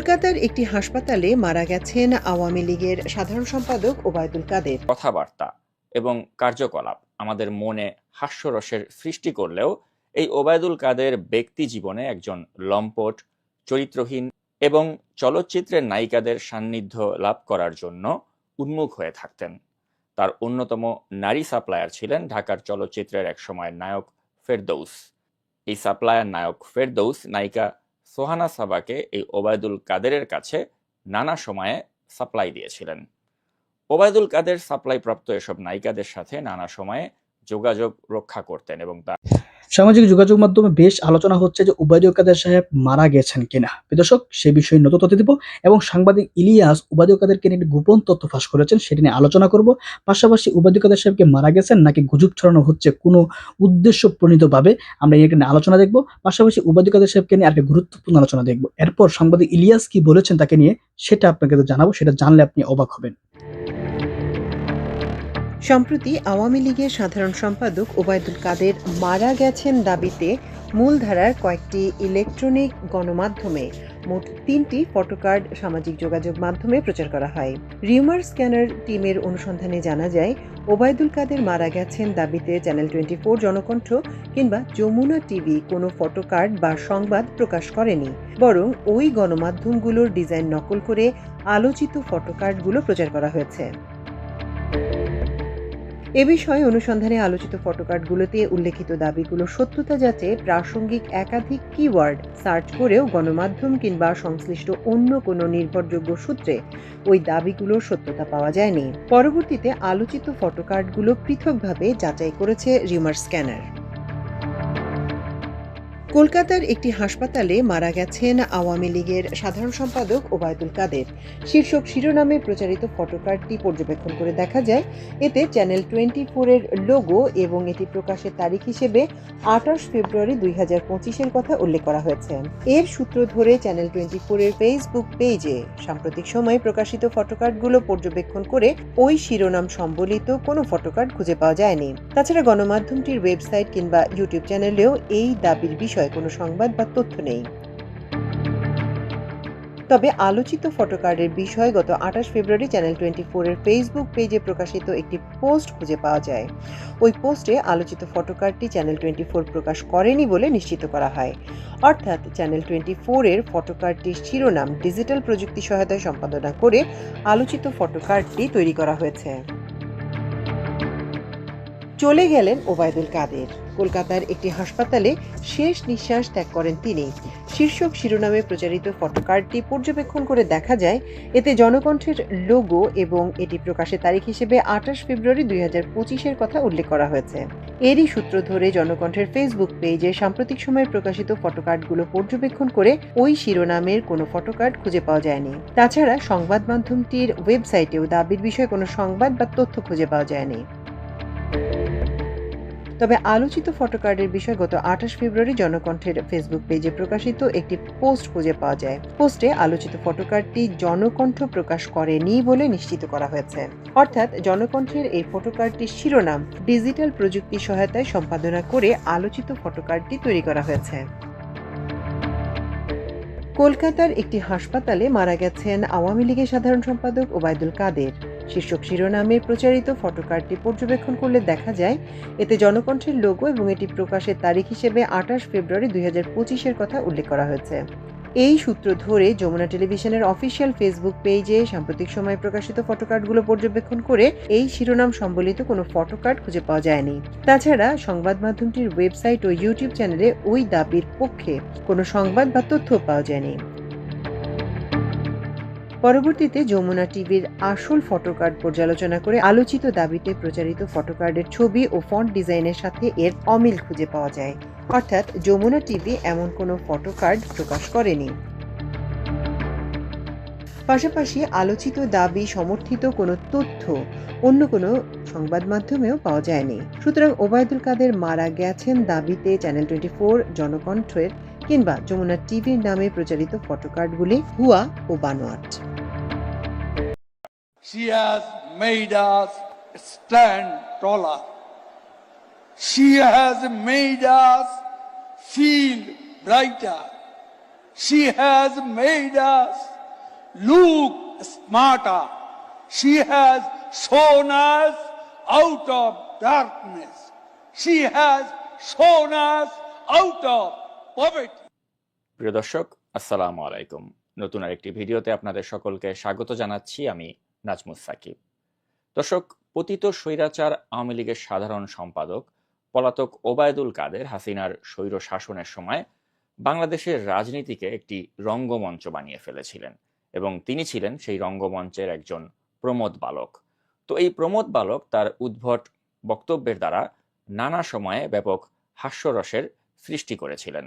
কলকাতার একটি হাসপাতালে মারা গেছেন আওয়ামী লীগের সাধারণ সম্পাদক ওবায়দুল কাদের। কথাবার্তা এবং কার্যকলাপ আমাদের মনে হাস্যরসের সৃষ্টি করলেও এই ওবায়দুল কাদের ব্যক্তি জীবনে একজন লম্পট, চরিত্রহীন এবং চলচ্চিত্রের নায়িকাদের সান্নিধ্য লাভ করার জন্য উন্মুখ হয়ে থাকতেন। তার অন্যতম নারী সাপ্লায়ার ছিলেন ঢাকার চলচ্চিত্রের একসময় নায়ক ফেরদৌস। এই সাপ্লায়ার নায়ক ফেরদৌস নায়িকা সোহানা সাবাকে এই ওবায়দুল কাদেরের কাছে নানা সময়ে সাপ্লাই দিয়েছিলেন। ওবায়দুল কাদের সাপ্লাই প্রাপ্ত এসব নায়িকাদের সাথে নানা সময়ে যোগাযোগ রক্ষা করতেন এবং তা সামাজিক যোগাযোগ মাধ্যমে বেশ আলোচনা হচ্ছে যে উবায়দুল কাদের সাহেব মারা গেছেন কিনা। দর্শক, সে বিষয়ে নতুন তথ্য দিব এবং সাংবাদিক ইলিয়াস উবায়দুল কাদেরকে নিয়ে গোপন তথ্য ফাঁস করেছেন, সেটি নিয়ে আলোচনা করব। পাশাপাশি উবায়দুল কাদের সাহেবকে মারা গেছেন নাকি গুজব ছড়ানো হচ্ছে কোনো উদ্দেশ্য প্রণীতভাবে আমরা এই নিয়ে আলোচনা দেখব। পাশাপাশি উবায়দুল কাদের সাহেবকে নিয়ে আরেকটি গুরুত্বপূর্ণ আলোচনা দেখব। এরপর সাংবাদিক ইলিয়াস কি বলেছেন তাকে নিয়ে, সেটা আপনাকে জানাব, সেটা জানলে আপনি অবাক হবেন। সম্প্রতি আওয়ামী লীগের সাধারণ সম্পাদক ওবায়দুল কাদের মারা গেছেন দাবিতে মূলধারার কয়েকটি ইলেকট্রনিক গণমাধ্যমে। মোট তিনটি ফটোকার্ড সামাজিক যোগাযোগ মাধ্যমে প্রচার করা হয়। রিউমার স্ক্যানার টিমের অনুসন্ধানে জানা যায়, ওবায়দুল কাদের মারা গেছেন দাবিতে চ্যানেল টোয়েন্টি ফোর জনকণ্ঠ কিংবা যমুনা টিভি কোনো ফটোকার্ড বা সংবাদ প্রকাশ করেনি। বরং ওই গণমাধ্যমগুলোর ডিজাইন নকল করে আলোচিত ফটোকার্ডগুলো প্রচার করা হয়েছে। এ বিষয়ে অনুসন্ধানে আলোচিত ফটোকার্ডগুলোতে উল্লেখিত দাবিগুলো সত্যতা যাচে প্রাসঙ্গিক একাধিক কিওয়ার্ড সার্চ করেও গণমাধ্যম কিংবা সংশ্লিষ্ট অন্য কোনো নির্ভরযোগ্য সূত্রে ওই দাবিগুলোর সত্যতা পাওয়া যায়নি। পরবর্তীতে আলোচিত ফটোকার্ডগুলো পৃথকভাবে যাচাই করেছে রিমার স্ক্যানার। কলকাতার একটি হাসপাতালে মারা গেছেন আওয়ামী লীগের সাধারণ সম্পাদক ওবায়দুল কাদের। শীর্ষক শিরোনামে প্রচারিত ফটোকার্ডটি পর্যবেক্ষণ করে দেখা যায়, এতে চ্যানেল টোয়েন্টি ফোরের লোগো এবং এটি প্রকাশের তারিখ হিসেবে আঠাশ ফেব্রুয়ারি দুই হাজার পঁচিশের কথা উল্লেখ করা হয়েছে। এর সূত্র ধরে চ্যানেল টোয়েন্টি ফোরের ফেসবুক পেজে সাম্প্রতিক সময়ে প্রকাশিত ফটোকার্ডগুলো পর্যবেক্ষণ করে ওই শিরোনাম সম্বলিত কোনো ফটোকার্ড খুঁজে পাওয়া যায়নি। তাছাড়া গণমাধ্যমটির ওয়েবসাইট কিংবা ইউটিউব চ্যানেলেও এই দাবির বিষয়ে কোনো সংবাদ বা তথ্য নেই। তবে আলোচিত ফটোকার্ডের বিষয়ে গত আঠাশ ফেব্রুয়ারি চ্যানেল টোয়েন্টি ফোরের ফেসবুক পেজে প্রকাশিত একটি পোস্ট খুঁজে পাওয়া যায়। ওই পোস্টে আলোচিত ফটোকার্ডটি চ্যানেল টোয়েন্টি ফোর প্রকাশ করেনি বলে নিশ্চিত করা হয়। অর্থাৎ চ্যানেল টোয়েন্টি ফোরের ফটোকার্ডটির শিরোনাম ডিজিটাল প্রযুক্তি সহায়তায় সম্পাদনা করে আলোচিত ফটোকার্ডটি তৈরি করা হয়েছে। চলে গেলেন ওবায়দুল কাদের। কলকাতার একটি হাসপাতালে শেষ নিঃশ্বাস ত্যাগ করেন তিনি। শীর্ষক শিরোনামে প্রচারিত ফটোকার্ডটি পর্যবেক্ষণ করে দেখা যায়, এতে জনকণ্ঠের লোগো এবং এটি প্রকাশের তারিখ হিসেবে আঠাশ ফেব্রুয়ারি দুই পঁচিশের কথা উল্লেখ করা হয়েছে। এরই সূত্র ধরে জনকণ্ঠের ফেসবুক পেজে সাম্প্রতিক সময়ে প্রকাশিত ফটোকার্ডগুলো পর্যবেক্ষণ করে ওই শিরোনামের কোনো ফটোকার্ড খুঁজে পাওয়া যায়নি। তাছাড়া সংবাদ মাধ্যমটির ওয়েবসাইটেও দাবির বিষয়ে কোনো সংবাদ বা তথ্য খুঁজে পাওয়া যায়নি। তবে আলোচিত ফটোকার্ডের বিষয় গত আঠাশ ফেব্রুয়ারি জনকণ্ঠের ফেসবুক পেজে প্রকাশিত একটি পোস্ট খুঁজে পাওয়া যায়। পোস্টে আলোচিত ফটোকার্ডটি জনকণ্ঠ প্রকাশ করেনি বলে নিশ্চিত করা হয়েছে। অর্থাৎ জনকণ্ঠের এই ফটোকার্ডটির শিরোনাম ডিজিটাল প্রযুক্তি সহায়তায় সম্পাদনা করে আলোচিত ফটোকার্ডটি তৈরি করা হয়েছে। কলকাতার একটি হাসপাতালে মারা গেছেন আওয়ামী লীগের সাধারণ সম্পাদক ওবায়দুল কাদের। শীর্ষক শিরোনামে প্রচারিত ফটোকার্ডটি পর্যবেক্ষণ করলে দেখা যায়, এতে জনকণ্ঠের লোগো এবং এটি প্রকাশের তারিখ হিসেবে আঠাশ ফেব্রুয়ারি দুই পঁচিশের কথা উল্লেখ করা হয়েছে। এই সূত্র ধরে যমুনা টেলিভিশনের অফিসিয়াল ফেসবুক পেজে সাম্প্রতিক সময়ে প্রকাশিত ফটোকার্ডগুলো পর্যবেক্ষণ করে এই শিরোনাম সম্বলিত কোনো ফটোকার্ড খুঁজে পাওয়া যায়নি। তাছাড়া সংবাদ মাধ্যমটির ওয়েবসাইট ও ইউটিউব চ্যানেলে ওই দাবির পক্ষে কোনো সংবাদ বা তথ্য পাওয়া যায়নি। পরবর্তীতে যমুনা টিভির আসল ফটোকার্ড পর্যালোচনা করে আলোচিত দাবিতে প্রচারিত ফটোকার্ডের ছবি ও ফন্ট ডিজাইনের সাথে এর অমিল খুঁজে পাওয়া যায়। অর্থাৎ যমুনা টিভি এমন কোনো ফটোকার্ড প্রকাশ করেনি। পাশাপাশি আলোচিত দাবি সমর্থিত কোনো তথ্য অন্য কোনো সংবাদ মাধ্যমেও পাওয়া যায়নি। সুতরাং ওবায়দুল কাদের মারা গেছেন দাবিতে চ্যানেল টোয়েন্টি ফোর জনকণ্ঠের কিংবা যমুনা টিভির নামে প্রচারিত ফটোকার্ডগুলি হুয়া ও বানোয়াট She has made us stand taller. She has made us feel brighter. She has made us look smarter. She has shown us out of darkness. She has shown us out of poverty. প্রিয় দর্শক, আসসালামু আলাইকুম। নতুন আরেকটি ভিডিওতে আপনাদের সকলকে স্বাগত জানাচ্ছি আমি নাজমুস সাকিব। দর্শক, পতিত স্বৈরাচার আওয়ামী লীগের সাধারণ সম্পাদক পলাতক ওবায়দুল কাদের হাসিনার স্বৈর শাসনের সময় বাংলাদেশের রাজনীতিকে একটি রঙ্গমঞ্চ বানিয়ে ফেলেছিলেন এবং তিনি ছিলেন সেই রঙ্গমঞ্চের একজন প্রমোদ বালক। তো এই প্রমোদ বালক তার উদ্ভট বক্তব্যের দ্বারা নানা সময়ে ব্যাপক হাস্যরসের সৃষ্টি করেছিলেন।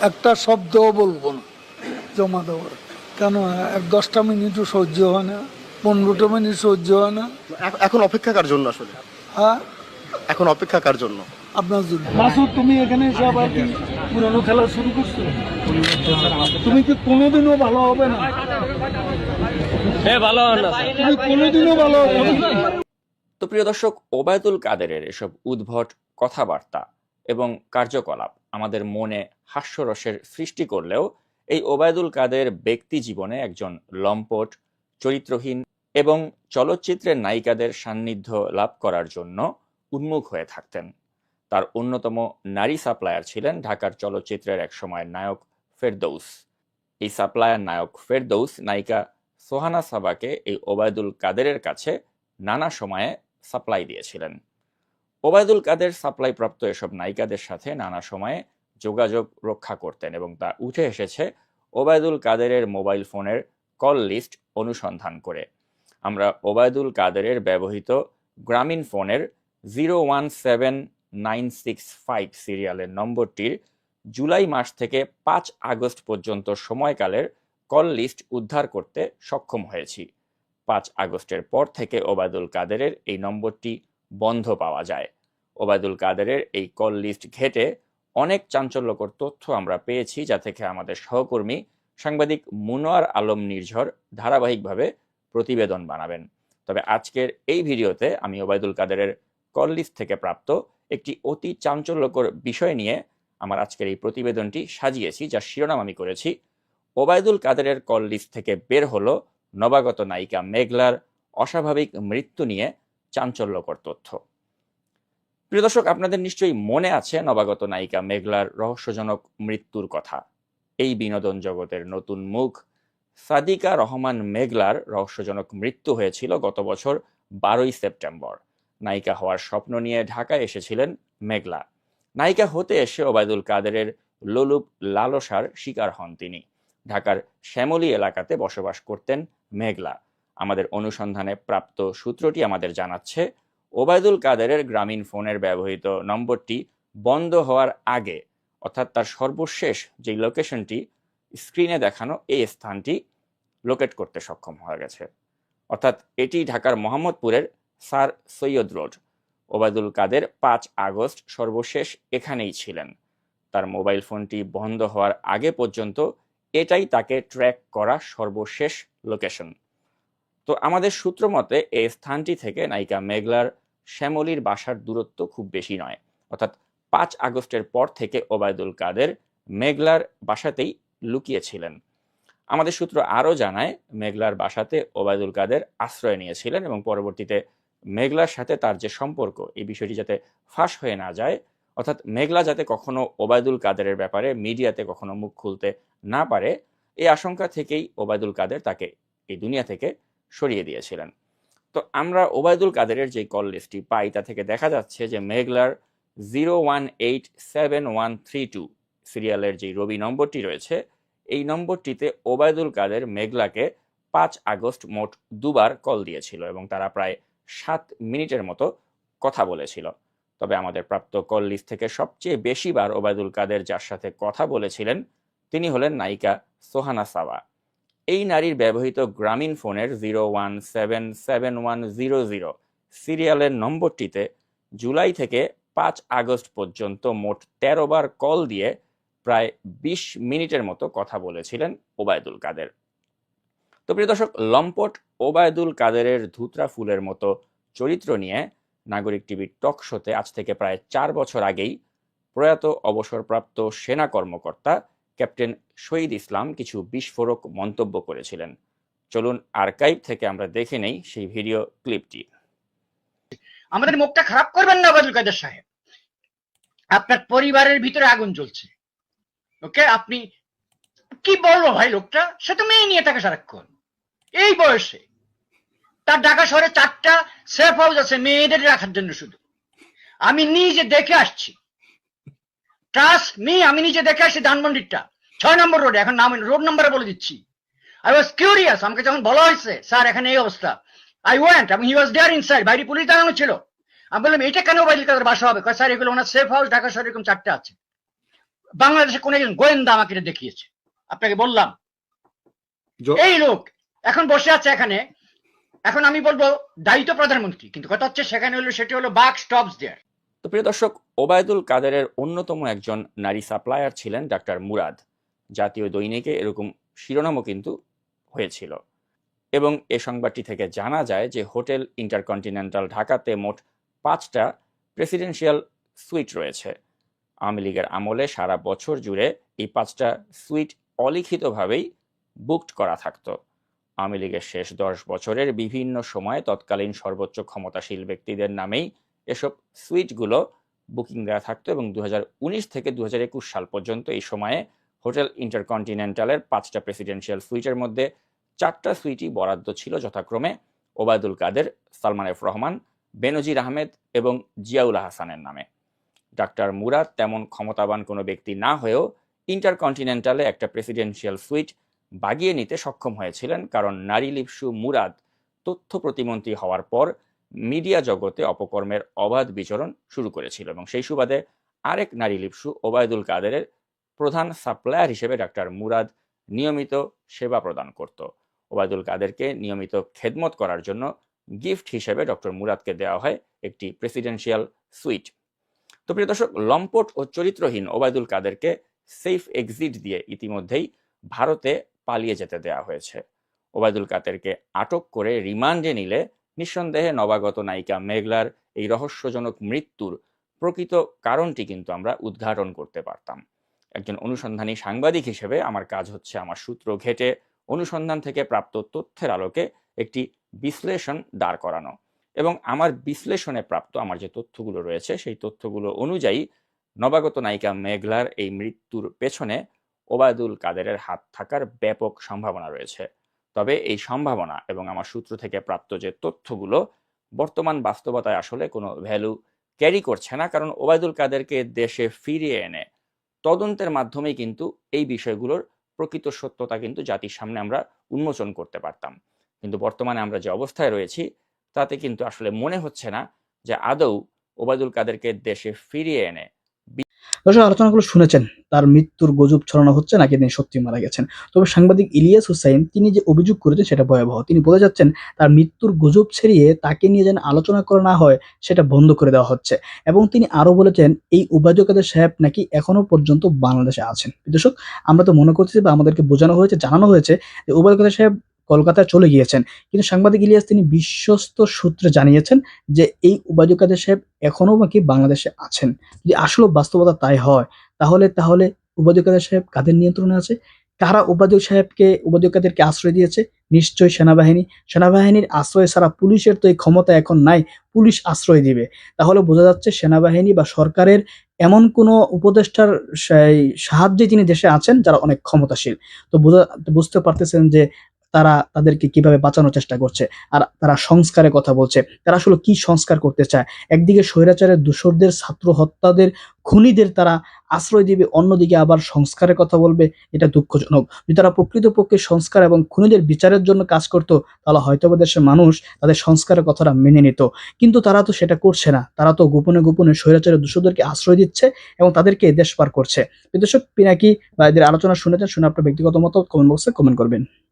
একটা শব্দও বলব না জমা দেওয়ার। কেন এক দশটা মিনিটও সহ্য হয় না পনেরোটা মিনিট সহ্য হয় না। এখন- এখন অপেক্ষা কার জন্য আসলে? হ্যাঁ? এখন অপেক্ষা কার জন্য? আপনার জন্য। মাসুদ তুমি এখানে এসে আবার কি পুরনো খেলা শুরু করছ? তুমি কি কোনোদিনও ভালো হবে না। তুমি কোনোদিনও ভালো হবে না। তো প্রিয় দর্শক ওবায়দুল কাদেরের এসব উদ্ভট কথাবার্তা এবং কার্যকলাপ আমাদের মনে হাস্যরসের সৃষ্টি করলেও এই ওবায়দুল কাদের ব্যক্তি জীবনে একজন লম্পট, চরিত্রহীন এবং চলচ্চিত্রের নায়িকাদের সান্নিধ্য লাভ করার জন্য উন্মুখ হয়ে থাকতেন। তার অন্যতম নারী সাপ্লায়ার ছিলেন ঢাকার চলচ্চিত্রের একসময় নায়ক ফেরদৌস। এই সাপ্লায়ার নায়ক ফেরদৌস নায়িকা সোহানা সাবাকে এই ওবায়দুল কাদেরের কাছে নানা সময়ে সাপ্লাই দিয়েছিলেন। ওবায়দুল কাদের সাপ্লাই প্রাপ্ত এসব নায়িকাদের সাথে নানা সময়ে যোগাযোগ রক্ষা করতেন এবং তা উঠে এসেছে ওবায়দুল কাদেরের মোবাইল ফোনের কল লিস্ট অনুসন্ধান করে। আমরা ওবায়দুল কাদেরের ব্যবহৃত গ্রামীণ ফোনের zero one seven nine six five সিরিয়ালের নম্বরটির জুলাই মাস থেকে পাঁচ আগস্ট পর্যন্ত সময়কালের কল লিস্ট উদ্ধার করতে সক্ষম হয়েছি। পাঁচ আগস্টের পর থেকে ওবায়দুল কাদেরের এই নম্বরটি বন্ধ পাওয়া যায়। ওবায়দুল কাদেরের এই কল লিস্ট ঘেটে অনেক চাঞ্চল্যকর তথ্য আমরা পেয়েছি, যা থেকে আমাদের সহকর্মী সাংবাদিক মুনোয়ার আলম নির্ঝর ধারাবাহিকভাবে প্রতিবেদন বানাবেন। তবে আজকের এই ভিডিওতে আমি ওবায়দুল কাদেরের কল লিস্ট থেকে প্রাপ্ত একটি অতি চাঞ্চল্যকর বিষয় নিয়ে আমার আজকের এই প্রতিবেদনটি সাজিয়েছি যার শিরোনাম আমি করেছি। ওবায়দুল কাদেরের কল লিস্ট থেকে বের হলো নবাগত নায়িকা মেঘলার অস্বাভাবিক মৃত্যু নিয়ে চাঞ্চল্যকর তথ্য। প্রিয় দর্শক, আপনাদের নিশ্চয়ই মনে আছে নবাগত নায়িকা মেঘলার রহস্যজনক মৃত্যুর কথা। এই বিনোদন জগতের নতুন মুখ, সাদিকা রহমান মেঘলার রহস্যজনক মৃত্যু হয়েছিল গত বছর বারোই সেপ্টেম্বর। নায়িকা হওয়ার স্বপ্ন নিয়ে ঢাকায় এসেছিলেন মেঘলা। নায়িকা হতে এসে ওবায়দুল কাদেরের লোলুপ লালসার শিকার হন তিনি। ঢাকার শ্যামলী এলাকাতে বসবাস করতেন মেঘলা। আমাদের অনুসন্ধানে প্রাপ্ত সূত্রটি আমাদের জানাচ্ছে, ওবায়দুল কাদেরের গ্রামীণ ফোনের ব্যবহৃত নম্বরটি বন্ধ হওয়ার আগে, অর্থাৎ তার সর্বশেষ যে লোকেশনটি, স্ক্রিনে দেখানো এই স্থানটি লোকেট করতে সক্ষম হয়ে গেছে। অর্থাৎ এটি ঢাকার মোহাম্মদপুরের স্যার সৈয়দ রোড। ওবায়দুল কাদের পাঁচ আগস্ট সর্বশেষ এখানেই ছিলেন। তার মোবাইল ফোনটি বন্ধ হওয়ার আগে পর্যন্ত এটাই তাকে ট্র্যাক করা সর্বশেষ লোকেশন। তো আমাদের সূত্র মতে এই স্থানটি থেকে নায়িকা মেঘলার শ্যামলীর বাসার দূরত্ব খুব বেশি নয়। অর্থাৎ পাঁচ আগস্টের পর থেকে ওবায়দুল কাদের মেঘলার বাসাতেই লুকিয়েছিলেন। আমাদের সূত্র আরও জানায়, মেঘলার বাসাতে ওবায়দুল কাদের আশ্রয় নিয়েছিলেন এবং পরবর্তীতে মেঘলার সাথে তার যে সম্পর্ক, এই বিষয়টি যাতে ফাঁস হয়ে না যায়, অর্থাৎ মেঘলা যাতে কখনো ওবায়দুল কাদেরের ব্যাপারে মিডিয়াতে কখনো মুখ খুলতে না পারে, এই আশঙ্কা থেকেই ওবায়দুল কাদের তাকে এই দুনিয়া থেকে সরিয়ে দিয়েছিলেন। তো আমরা ওবায়দুল কাদেরের যে কল লিস্টটি পাই, তা থেকে দেখা যাচ্ছে যে মেঘলার zero one eight seven one three two সিরিয়ালের যে রবি নম্বরটি রয়েছে, এই নম্বরটিতে ওবায়দুল কাদের মেঘলাকে পাঁচ আগস্ট মোট দুবার কল দিয়েছিল এবং তারা প্রায় সাত মিনিটের মতো কথা বলেছিল। তবে আমাদের প্রাপ্ত কল লিস্ট থেকে সবচেয়ে বেশিবার ওবায়দুল কাদের যার সাথে কথা বলেছিলেন, তিনি হলেন নায়িকা সোহানা সাবা এই নারীর ব্যবহৃত গ্রামীণ ফোনের zero one seven seven one zero zero সিরিয়ালের নম্বরটিতে জুলাই থেকে পাঁচ আগস্ট পর্যন্ত মোট তেরো বার কল দিয়ে প্রায় বিশ মিনিটের মতো কথা বলেছিলেন ওবায়দুল কাদের। তো প্রিয় দর্শক, লম্পট ওবায়দুল কাদেরের ধুতরা ফুলের মতো চরিত্র নিয়ে নাগরিক টিভির টক শোতে আজ থেকে প্রায় চার বছর আগেই প্রয়াত অবসরপ্রাপ্ত সেনা কর্মকর্তা ক্যাপ্টেন শহীদ ইসলাম কিছু বিস্ফোরক মন্তব্য করেছিলেন। চলুন আর্কাইভ থেকে আমরা দেখে নেই সেই ভিডিও ক্লিপটি। আমাদের মুখটা খারাপ করবেন না ওবায়দুল কাদের সাহেব। আপনার পরিবারের ভিতরে আগুন জ্বলছে। ওকে, আপনি কি বলব ভাই লোকটা? সে তো মেয়ে নিয়ে থাকে সারাক্ষণ। এই বয়সে। তার ঢাকা শহরে চারটা সেফ হাউস আছে, মেয়েদের রাখার জন্য শুধু। আমি নিজে দেখে আসছি। ট্রাস্ট মি আমি নিজে দেখে আসছি ধানমন্ডিরটা। ছয় নম্বর রোডে এখন নাম রোড নাম্বারে বলে দিচ্ছি। আই ওয়াজ কিউরিয়াস আমাকে যখন বলা হয়েছে স্যার এখানে এই অবস্থা। আই ওয়েন্ট আমি হি ওয়াজ দেয়ার ইনসাইড বাইরে পুলিশ দাঁড়ানো ছিল। আমি বললাম এটা কেন বাইরে কাদের বাসা হবে? স্যার এগুলো ওনার সেফ হাউস ঢাকা শহরে এরকম চারটে আছে। বাংলাদেশে কোন একজন গোয়েন্দা আমাকে এটা দেখিয়েছে। আপনাকে বললাম। এই লোক এখন বসে আছে এখানে। এখন আমি বলব দায়িত্ব প্রধানমন্ত্রী কিন্তু কথা হচ্ছে সেখানে হলো সেটি হলো বাক স্টপস দেয়ার তো প্রিয় দর্শক, ওবায়দুল কাদেরের অন্যতম একজন নারী সাপ্লায়ার ছিলেন ডাক্তার মুরাদ। জাতীয় দৈনিকে এরকম শিরোনামও কিন্তু হয়েছিল। এবং এ সংবাদটি থেকে জানা যায় যে হোটেল ইন্টারকন্টিনেন্টাল ঢাকাতে মোট পাঁচটা প্রেসিডেন্সিয়াল সুইট রয়েছে। আওয়ামী লীগের আমলে সারা বছর জুড়ে এই পাঁচটা সুইট অলিখিতভাবেই বুকড করা থাকতো। আওয়ামী লীগের শেষ দশ বছরের বিভিন্ন সময়ে তৎকালীন সর্বোচ্চ ক্ষমতাশীল ব্যক্তিদের নামেই এসব সুইটগুলো বুকিং দেওয়া থাকতো এবং দু হাজার উনিশ থেকে দু হাজার একুশ সাল পর্যন্ত এই সময়ে হোটেল ইন্টারকন্টিনেন্টালের পাঁচটা প্রেসিডেন্সিয়াল সুইটের মধ্যে চারটা সুইটই বরাদ্দ ছিল যথাক্রমে ওবায়দুল কাদের, সালমান এফ রহমান, বেনজির আহমেদ এবং জিয়াউল হাসানের নামে। ডাক্তার মুরাদ তেমন ক্ষমতাবান কোনো ব্যক্তি না হয়েও ইন্টারকন্টিনেন্টালে একটা প্রেসিডেন্সিয়াল সুইট বাগিয়ে নিতে সক্ষম হয়েছিলেন কারণ নারী লিপসু মুরাদ তথ্য প্রতিমন্ত্রী হওয়ার পর মিডিয়া জগতে অপকর্মের অবাধ বিচরণ শুরু করেছিল এবং সেই সুবাদে আরেক নারী লিপসু ওবায়দুল কাদেরের প্রধান সাপ্লায়ার হিসেবে ডাক্তার মুরাদ নিয়মিত সেবা প্রদান করত। ওবায়দুল কাদেরকে নিয়মিত খেদমত করার জন্য গিফট হিসেবে ডক্টর মুরাদকে দেওয়া হয় একটি প্রেসিডেন্সিয়াল সুইট। তো প্রিয় দর্শক, লম্পট ও চরিত্রহীন ওবায়দুল কাদেরকে সেফ এক্সিট দিয়ে ইতিমধ্যেই ভারতে পালিয়ে যেতে দেওয়া হয়েছে। ওবায়দুল কাদেরকে আটক করে রিমান্ডে নিলে নিঃসন্দেহে নবাগত নায়িকা মেঘলার এই রহস্যজনক মৃত্যুর প্রকৃত কারণটি কিন্তু আমরা উদ্ঘাটন করতে পারতাম। একজন অনুসন্ধানী সাংবাদিক হিসেবে আমার কাজ হচ্ছে আমার সূত্র ঘেটে অনুসন্ধান থেকে প্রাপ্ত তথ্যের আলোকে একটি বিশ্লেষণ দাঁড় করানো এবং আমার বিশ্লেষণে প্রাপ্ত আমার যে তথ্যগুলো রয়েছে, সেই তথ্যগুলো অনুযায়ী নবাগত নায়িকা মেঘলার এই মৃত্যুর পেছনে ওবায়দুল কাদেরের হাত থাকার ব্যাপক সম্ভাবনা রয়েছে। তবে এই সম্ভাবনা এবং আমার সূত্র থেকে প্রাপ্ত যে তথ্যগুলো বর্তমান বাস্তবতায় আসলে কোনো ভ্যালু ক্যারি করছে না, কারণ ওবায়দুল কাদেরকে দেশে ফিরিয়ে এনে তদন্তের মাধ্যমেই কিন্তু এই বিষয়গুলোর প্রকৃত সত্যতা কিন্তু জাতির সামনে আমরা উন্মোচন করতে পারতাম। কিন্তু বর্তমানে আমরা যে অবস্থায় রয়েছি, তাতে কিন্তু আসলে মনে হচ্ছে না যে আদৌ ওবায়দুল কাদেরকে দেশে ফিরিয়ে এনে দর্শক, আলোচনাগুলো শুনেছেন, তার মৃত্যুর গুজব ছড়ানো হচ্ছে, নাকি তিনি সত্যি মারা গেছেন? তবে সাংবাদিক ইলিয়াস হুসাইন, তিনি যে অভিযোগ করেছেন সেটা ভয়াবহ। তিনি বলে যাচ্ছেন, তার মৃত্যুর গুজব ছেড়িয়ে তাকে নিয়ে যেন আলোচনা করা না হয়, সেটা বন্ধ করে দেওয়া হচ্ছে। এবং তিনি আরও বলেছেন, এই উবায়দুল কাদের সাহেব নাকি এখনও পর্যন্ত বাংলাদেশে আছেন। দর্শক, আমরা তো মনে করছি বা আমাদেরকে বোঝানো হয়েছে, জানানো হয়েছে যে উবায়দুল সাহেব কলকাতায় চলে গিয়েছেন। কিন্তু সাংবাদিক ইলিয়াস তিনি বিশ্বস্ত সূত্রে জানিয়েছেন যে এই উবায়দুল কাদের সাহেব এখনও নাকি বাংলাদেশে আছেন। যদি আসলে বাস্তবতা তাই হয়, তাহলে তাহলে উবায়দুল কাদের সাহেব কাদের নিয়ন্ত্রণে আছে? কারা উবায়দুল সাহেবকে কাদেরকে আশ্রয় দিয়েছে? নিশ্চয়ই সেনাবাহিনী। সেনাবাহিনীর আশ্রয় ছাড়া পুলিশের তো এই ক্ষমতা এখন নাই, পুলিশ আশ্রয় দিবে। তাহলে বোঝা যাচ্ছে সেনাবাহিনী বা সরকারের এমন কোনো উপদেষ্টার সাহায্যে তিনি দেশে আছেন যারা অনেক ক্ষমতাশীল। তো বোঝা বুঝতে পারতেছেন যে তারা তাদেরকে কীভাবে বাঁচানোর চেষ্টা করছে আর তারা সংস্কারের কথা বলছে। তারা আসলে কি সংস্কার করতে চায়? একদিকে স্বৈরাচারের দূষরদের, ছাত্র হত্যাদের, খুনিদের তারা আশ্রয় দিবে অন্যদিকে আবার সংস্কারের কথা বলবে, এটা দুঃখজনক। যদি তারা প্রকৃতপক্ষে সংস্কার এবং খুনিদের বিচারের জন্য কাজ করতো, তাহলে হয়তো দেশের মানুষ তাদের সংস্কারের কথাটা মেনে নিত। কিন্তু তারা তো সেটা করছে না। তারা তো গোপনে গোপনে স্বৈরাচারের দূষরদেরকে আশ্রয় দিচ্ছে এবং তাদেরকে দেশ পার করছে। দর্শক, পিনাকি বা এদের আলোচনা শুনেছেন, শুনে আপনার ব্যক্তিগত মতো কমেন্ট বক্সে কমেন্ট করবেন।